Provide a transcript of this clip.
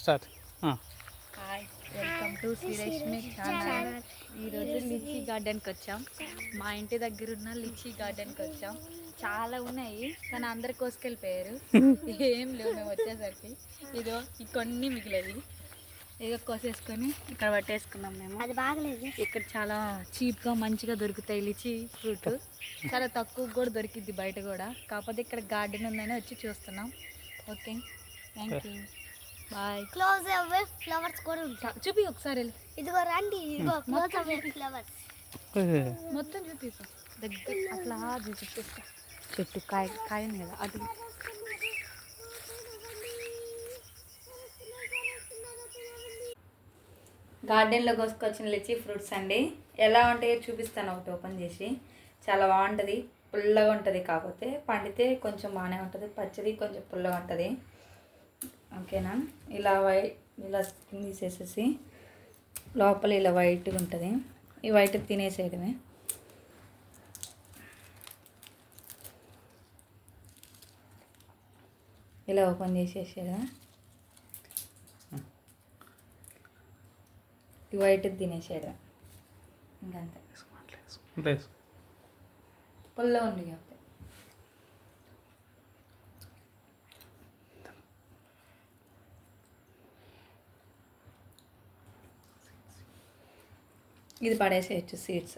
Start. Hi welcome to Srilakshmi channel ఈరోజు lychee గార్డెన్కి వచ్చాం. మా ఇంటి దగ్గర ఉన్న లిచీ గార్డెన్కి వచ్చాం. చాలా ఉన్నాయి కానీ అందరు కోసుకెళ్ళిపోయారు. ఏం లేవు మేము వచ్చేసరికి. ఇదో కొన్ని మిగిలేదు ఇక కోసేసుకొని ఇక్కడ పట్టేసుకున్నాం మేము. అది బాగలేదు. ఇక్కడ చాలా చీప్గా మంచిగా దొరుకుతాయి లిచీ ఫ్రూట్. చాలా తక్కువ కూడా దొరికిద్ది బయట కూడా. కాకపోతే ఇక్కడ గార్డెన్ ఉందని వచ్చి చూస్తున్నాం. Okay thank you bye close away flowers కూడా ఉంటాయి చూపి ఒకసారి వెళ్ళి. ఇదిగో రండి ఇదిగో క్లోజ్ అవే ఫ్లవర్స్ మొత్తం చూపిస్తా దగ్గర అట్లా చూపిస్తా చెట్టు కాయ కాయ ఉంది కదా అది. గార్డెన్లో కోసుకొచ్చిన లిచీ ఫ్రూట్స్ అండి. ఎలా ఉంటాయో చూపిస్తాను ఒకటి ఓపెన్ చేసి. చాలా బాగుంటుంది పుల్లగా ఉంటుంది కాకపోతే పండితే కొంచెం బాగానే ఉంటుంది పచ్చడి కొంచెం పుల్లగా ఉంటుంది. ఓకేనా? ఇలా వై ఇలా తీసేసేసి లోపల ఇలా వైట్గా ఉంటుంది. ఈ వైట్ తినేసేయడమే. ఇలా ఓపెన్ చేసేసేదా ఈ వైట్ తినేసేయడం ఇంకంతే. పుల్ల ఉంది ఇది పడేసేయచ్చు సీడ్స్